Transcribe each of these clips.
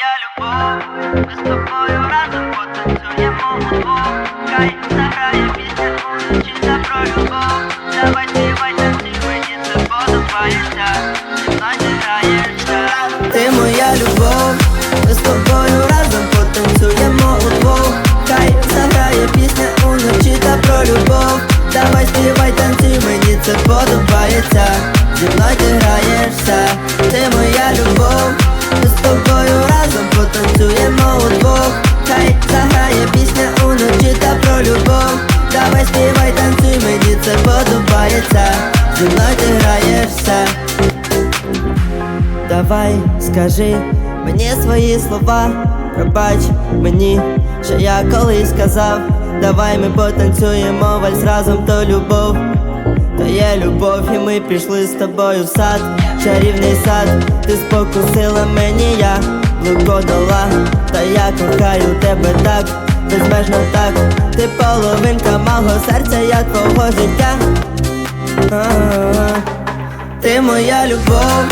моя любов, ми з тобою разом потанцюємо удвох Хай заграє пісня та про любов Давай співай танцюй, мені це подобається. Зі мною граєшся. Ти моя любов, ми з тобою разом потанцюємо удвох Хай заграє пісня уночі та про любов Давай співай танцюй, мені це подобається. Зі мною ти граєшся, співай танцюй, мені це подобається. Зі мною ти граєшся Давай, скажи мені свої слова, пробач мені, що я колись сказав. Давай ми потанцюємо вальс разом то любов, то є любов, і ми пішли з тобою в сад, чарівний сад, ти спокусила мені, я луко дала, та я кохаю тебе так, безмежно так, ти половинка мого серця, я твого життя. А -а -а. Ти моя любов,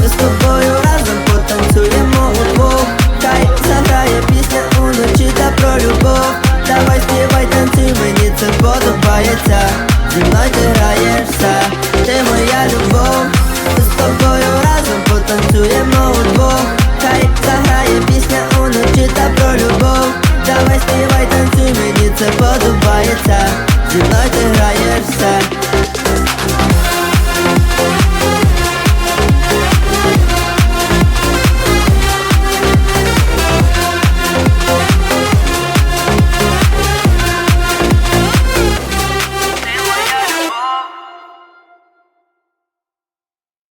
ми з тобою разом потанцюємо у удвох Хай заграє пісня уночі та про любов. Давай співай танцюй, мені це подобається. Зі мною грає. все подобається, зі мною ти граєшся.